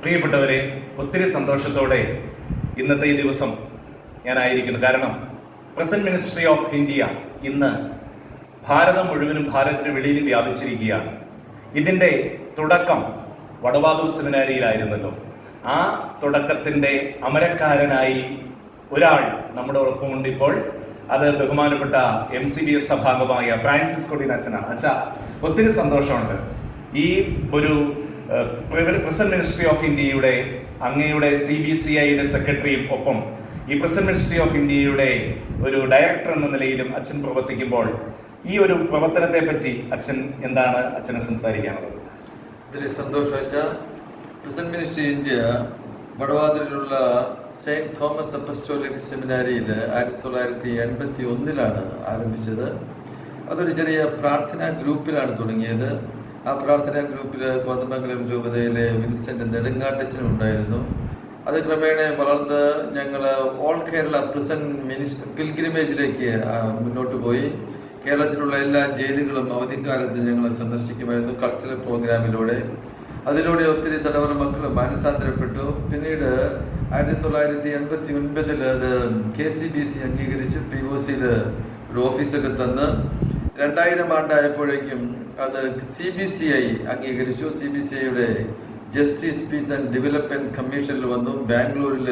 പ്രിയപ്പെട്ടവരെ ഒത്തിരി സന്തോഷത്തോടെ ഇന്നത്തെ ഈ ദിവസം ഞാനായിരിക്കുന്നു. കാരണം പ്രസന്റ് മിനിസ്ട്രി ഓഫ് ഇന്ത്യ ഇന്ന് ഭാരതം മുഴുവനും ഭാരതത്തിന് വെളിയിലും വ്യാപിച്ചിരിക്കുകയാണ്. ഇതിന്റെ തുടക്കം വടവാതൂർ സെമിനാരിയിലായിരുന്നല്ലോ. ആ തുടക്കത്തിന്റെ അമരക്കാരനായി ഒരാൾ നമ്മുടെ ഒപ്പമുണ്ട് ഇപ്പോൾ. അത് ബഹുമാനപ്പെട്ട എം സി ബി എസ് സഭാംഗമായ ഫ്രാൻസിസ് കൊടിയൻ അച്ഛനാണ് അച്ഛാ ഒത്തിരി സന്തോഷമുണ്ട്. ഈ ഒരു പ്രസന്റ് മിനിസ്ട്രി ഓഫ് ഇന്ത്യയുടെ അങ്ങയുടെ സി ബി സി ഐയുടെ സെക്രട്ടറിയും ഒപ്പം ഈ പ്രസന്റ് മിനിസ്ട്രി ഓഫ് ഇന്ത്യയുടെ ഒരു ഡയറക്ടർ എന്ന നിലയിലും അച്ഛൻ പ്രവർത്തിക്കുമ്പോൾ ഈ ഒരു പ്രവർത്തനത്തെ പറ്റി അച്ഛൻ എന്താണ് അച്ഛനെ സംസാരിക്കാനുള്ളത്? ഇതിൽ സന്തോഷം പ്രസന്റ് മിനിസ്ട്രി ഇന്ത്യ വടവാതിലുള്ള സെയിന്റ് തോമസ് അപ്പസ്റ്റോലിക് സെമിനാരിയിൽ ആയിരത്തി തൊള്ളായിരത്തി എൺപത്തി ഒന്നിലാണ് ആരംഭിച്ചത്. അതൊരു ചെറിയ പ്രാർത്ഥനാ ഗ്രൂപ്പിലാണ് തുടങ്ങിയത്. ആ പ്രാർത്ഥനാ ഗ്രൂപ്പിൽ കോതമംഗലം രൂപതയിലെ വിൻസെന്റ് നെടുങ്ങാട്ടച്ചനും ഉണ്ടായിരുന്നു അത് ക്രമേണ വളർന്ന് ഞങ്ങൾ ഓൾ കേരള പ്രിസൺ പിൽഗ്രിമേജിലേക്ക് മുന്നോട്ട് പോയി. കേരളത്തിലുള്ള എല്ലാ ജയിലുകളും അവധിക്കാലത്ത് ഞങ്ങൾ സന്ദർശിക്കുമായിരുന്നു കൾച്ചറൽ പ്രോഗ്രാമിലൂടെ. അതിലൂടെ ഒത്തിരി തടവറ മക്കൾ മാനസാന്തരപ്പെട്ടു. പിന്നീട് ആയിരത്തി തൊള്ളായിരത്തി എൺപത്തി ഒൻപതിൽ അത് കെ സി ബി സി അംഗീകരിച്ച് പി ഒ സിയിൽ ഒരു ഓഫീസൊക്കെ തന്ന്. രണ്ടായിരം ആണ്ടായപ്പോഴേക്കും അത് സി ബി സി ഐ അംഗീകരിച്ചു. സി ബി സി ഐയുടെ ജസ്റ്റിസ് പീസ് ആൻഡ് ഡെവലപ്മെന്റ് കമ്മീഷനിൽ വന്നു. ബാംഗ്ലൂരിൽ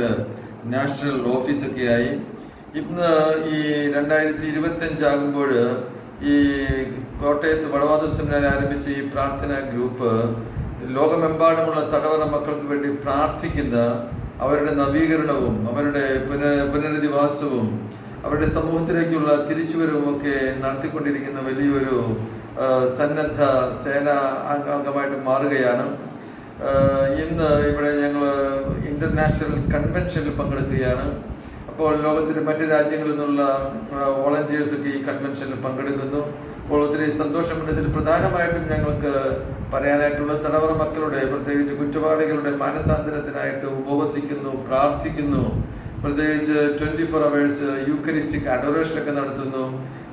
നാഷണൽ ഓഫീസൊക്കെ ആയി. ഇന്ന് ഈ രണ്ടായിരത്തി ഇരുപത്തഞ്ച് ആകുമ്പോൾ ഈ കോട്ടയത്ത് വടവാതൂർ സെമിനാർ ആരംഭിച്ച ഈ പ്രാർത്ഥനാ ഗ്രൂപ്പ് ലോകമെമ്പാടുമുള്ള തടവറ മക്കൾക്ക് വേണ്ടി പ്രാർത്ഥിക്കുന്ന അവരുടെ നവീകരണവും അവരുടെ പുന പുനരധിവാസവും അവരുടെ സമൂഹത്തിലേക്കുള്ള തിരിച്ചുവരവും ഒക്കെ നടത്തിക്കൊണ്ടിരിക്കുന്ന വലിയൊരു സന്നദ്ധ സേന അംഗ- അംഗമായിട്ട് മാറുകയാണ്. ഇന്ന് ഇവിടെ ഞങ്ങൾ ഇന്റർനാഷണൽ കൺവെൻഷനിൽ പങ്കെടുക്കുകയാണ്. അപ്പോൾ ലോകത്തിലെ മറ്റു രാജ്യങ്ങളിൽ നിന്നുള്ള വോളണ്ടിയേഴ്സൊക്കെ ഈ കൺവെൻഷനിൽ പങ്കെടുക്കുന്നു. അപ്പോൾ ഒത്തിരി സന്തോഷമുണ്ട് ഇതിൽ പ്രധാനമായിട്ടും ഞങ്ങൾക്ക് പറയാനായിട്ടുള്ള തലവറ മക്കളുടെ പ്രത്യേകിച്ച് കുറ്റവാളികളുടെ മാനസാന്തരത്തിനായിട്ട് ഉപവസിക്കുന്നു പ്രാർത്ഥിക്കുന്നു. പ്രത്യേകിച്ച് twenty four hours eucharistic adoration ഒക്കെ നടത്തുന്നു.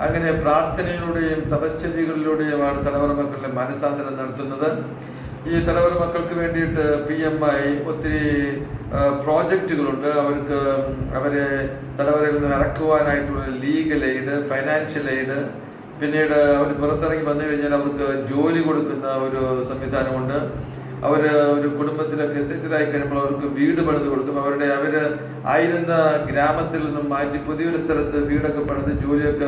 അങ്ങനെ പ്രാർത്ഥനയിലൂടെയും തപശ്ചര്യകളിലൂടെയുമാണ് തലവറ മക്കളുടെ മാനസാന്തരം നടത്തുന്നത്. ഈ തലവറ മക്കൾക്ക് വേണ്ടിയിട്ട് പി എം ഐ ഒത്തിരി പ്രോജക്റ്റുകളുണ്ട്. അവർക്ക് അവരെ തലവരയിൽ നിന്ന് ഇറക്കുവാനായിട്ടുള്ള ലീഗൽ എയ്ഡ് ഫൈനാൻഷ്യൽ എയ്ഡ് പിന്നീട് അവർ പുറത്തിറങ്ങി വന്നു കഴിഞ്ഞാൽ അവർക്ക് ജോലി കൊടുക്കുന്ന ഒരു സംവിധാനമുണ്ട്. അവർ ഒരു കുടുംബത്തിലൊക്കെ സെറ്റിലായി കഴിയുമ്പോൾ അവർക്ക് വീട് പണിത് കൊടുക്കും. അവരുടെ അവർ ആയിരുന്ന ഗ്രാമത്തിൽ നിന്നും മാറ്റി പുതിയൊരു സ്ഥലത്ത് വീടൊക്കെ പണിത് ജോലിയൊക്കെ